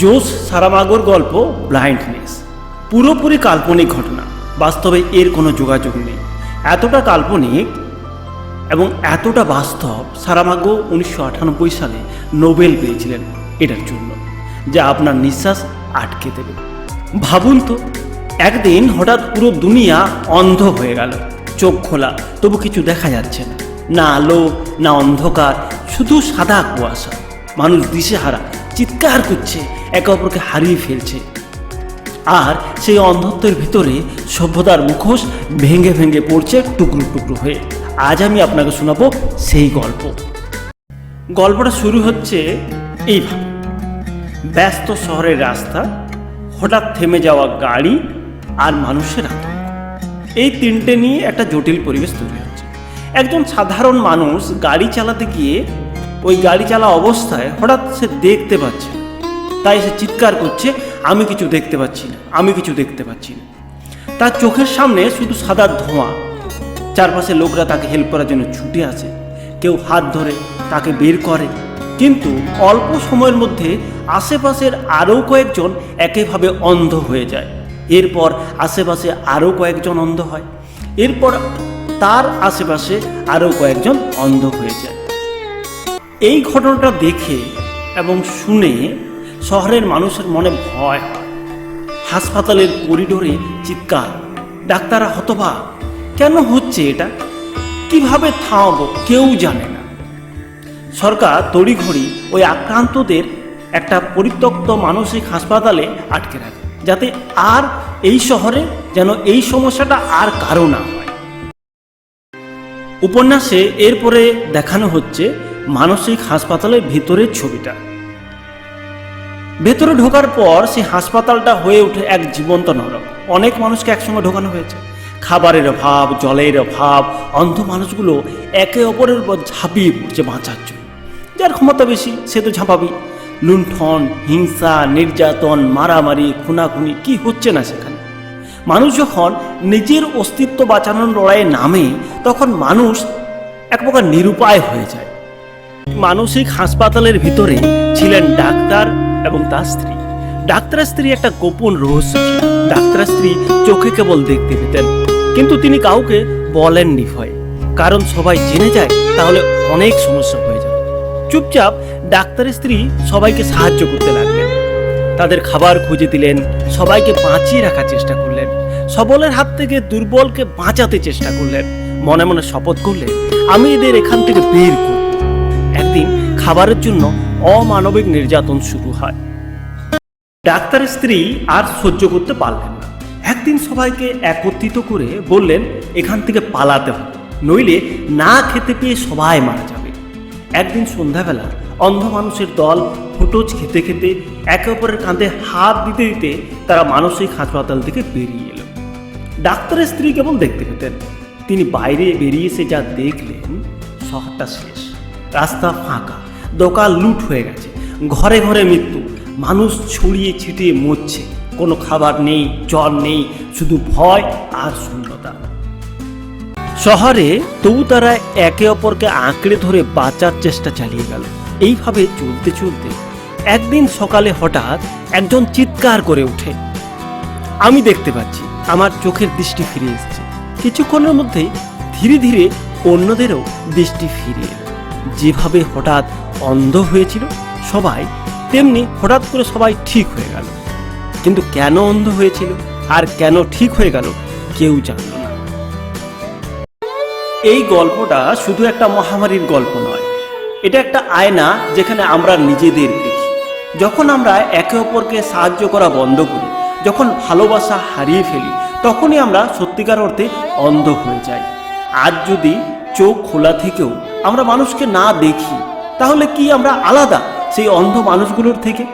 জোস সারামাগোর গল্প, ব্লাইন্ডনেস। পুরোপুরি কাল্পনিক ঘটনা। বাস্তবে এর কোনো যোগাযোগ নেই। এতটা কাল্পনিক এবং এতটা বাস্তব সারামাগো উনিশশো আটানব্বই সালে নোবেল পেয়েছিলেন এটার জন্য, যা আপনার নিঃশ্বাস আটকে দেবে। ভাবুন তো, একদিন হঠাৎ পুরো দুনিয়া অন্ধ হয়ে গেল, চোখ খোলা, তবু কিছু দেখা যাচ্ছে না। না আলো, না অন্ধকার, শুধু সাদা কুয়াশা। মানুষ দিশেহারা, চিৎকার করছে একে অপরকে হারিয়ে ফেলছে। আর সেই অন্ধত্বের ভিতরে সভ্যতার মুখোশ ভেঙে ভেঙে পড়ছে টুকরো টুকরো হয়ে। আজ আমি আপনাকে শোনাবো সেই গল্প। গল্পটা শুরু হচ্ছে এইভাবে। ব্যস্ত শহরের রাস্তা, হঠাৎ থেমে যাওয়া গাড়ি আর মানুষের আতঙ্ক। এই তিনটে নিয়ে একটা জটিল পরিবেশ তৈরি হচ্ছে। একজন সাধারণ মানুষ গাড়ি চালাতে গিয়ে ওই গাড়ি চালা অবস্থায় হঠাৎ সে দেখতে পাচ্ছে। তাই সে চিৎকার করছে, আমি কিছু দেখতে পাচ্ছি না, আমি কিছু দেখতে পাচ্ছি না। তার চোখের সামনে শুধু সাদা ধোঁয়া। চারপাশে লোকরা তাকে হেল্প করার জন্য ছুটে আসে। কেউ হাত ধরে তাকে বের করে। কিন্তু অল্প সময়ের মধ্যে আশেপাশের আরও কয়েকজন একেভাবে অন্ধ হয়ে যায়। এরপর আশেপাশে আরও কয়েকজন অন্ধ হয়। এরপর তার আশেপাশে আরও কয়েকজন অন্ধ হয়ে যায়। এই ঘটনাটা দেখে এবং শুনে শহরের মানুষের মনে ভয় হয়। হাসপাতালের করিডোরে চিৎকার। ডাক্তাররা হতবা কেন হচ্ছে এটা? কীভাবে থামাবো? কেউ জানে না। সরকার তড়িঘড়ি ওই আক্রান্তদের একটা পরিত্যক্ত মানসিক হাসপাতালে আটকে রাখে, যাতে আর এই শহরে যেন এই সমস্যাটা আর কারও না উপন্যাসে এরপরে দেখানো হচ্ছে মানসিক হাসপাতালের ভিতরের ছবিটা। ভেতরে ঢোকার পর সেই হাসপাতালটা হয়ে ওঠে এক জীবন্ত নরক। অনেক মানুষকে একসঙ্গে ঢোকানো হয়েছে। খাবারের অভাব, জলের অভাব, অন্ধ মানুষগুলো একে অপরের উপর ঝাঁপিয়ে পড়ছে বাঁচার জন্য। যার ক্ষমতা বেশি, সে তো ঝাঁপাবি। লুণ্ঠন, হিংসা, নির্যাতন, মারামারি, খুনাখুনি, কি হচ্ছে না সেখানে? মানুষ যখন নিজের অস্তিত্ব বাঁচানোর লড়াইয়ে নামে, তখন মানুষ এক প্রকার নিরুপায় হয়ে যায়। মানসিক হাসপাতালের ভিতরে ছিলেন ডাক্তার এবং তার স্ত্রী। ডাক্তারের স্ত্রী একটা গোপন রহস্য ছিল। ডাক্তারের স্ত্রী চোখে কেবল দেখতে পেতেন, কিন্তু তিনি কাউকে বলেননি ভয়। কারণ সবাই জেনে যায়, তাহলে অনেক সমস্যা হয়ে যাবে। চুপচাপ ডাক্তারের স্ত্রী সবাইকে সাহায্য করতে লাগলেন। তাদের খাবার খুঁজে দিলেন, সবাইকে বাঁচিয়ে রাখার চেষ্টা করলেন। সবলের হাত থেকে দুর্বলকে বাঁচাতে চেষ্টা করলেন। মনে মনে শপথ করলেন, আমি এদের এখান থেকে বের করব। একদিন খাবারের জন্য অমানবিক নির্যাতন শুরু হয়। ডাক্তারের স্ত্রী আর সহ্য করতে পারলেন না। একদিন সবাইকে একত্রিত করে বললেন, এখান থেকে পালাতে হবে, নইলে না খেতে পেয়ে সবাই মারা যাবে। একদিন সন্ধ্যাবেলা অন্ধ মানুষের দল ফুটোজ খেতে খেতে একে অপরের কাঁধে হাত দিতে দিতে তারা মানসিক হাসপাতাল থেকে বেরিয়ে এলো। ডাক্তারের স্ত্রী কেমন দেখতে পেতেন। তিনি বাইরে বেরিয়ে এসে যা দেখলেন, শহরটা শেষ, রাস্তা ফাঁকা। দোকান লুট হয়ে গেছে। ঘরে ঘরে মৃত্যু। মানুষ ছড়িয়ে ছিটিয়ে মরছে। কোনো খাবার নেই, জল নেই, শুধু ভয় আর শূন্যতা। শহরে তবু তারা একে অপরকে আঁকড়ে ধরে বাঁচার চেষ্টা চালিয়ে গেল। এইভাবে চলতে চলতে একদিন সকালে হঠাৎ একজন চিৎকার করে ওঠে। আমি দেখতে পাচ্ছি, আমার চোখের দৃষ্টি ফিরে এসেছে। কিছুক্ষণের মধ্যেই ধীরে ধীরে অন্যদেরও দৃষ্টি ফিরে এলো। যেভাবে হঠাৎ অন্ধ হয়েছিল সবাই, তেমনি হঠাৎ করে সবাই ঠিক হয়ে গেল। কিন্তু কেন অন্ধ হয়েছিল আর কেন ঠিক হয়ে গেল কেউ জানল না। এই গল্পটা শুধু একটা মহামারীর গল্প নয়। এটা একটা আয়না যেখানে আমরা নিজেদের দেখি। যখন আমরা একে অপরকে সাহায্য করা বন্ধ করি, যখন ভালোবাসা হারিয়ে ফেলি, তখনই আমরা সত্যিকার অর্থে অন্ধ হয়ে যাই। আজ যদি চোখ খোলা থেকেও আমরা মানুষকে না দেখি তাহলে কি আমরা আলাদা সেই অন্ধ মানুষগুলোর থেকে?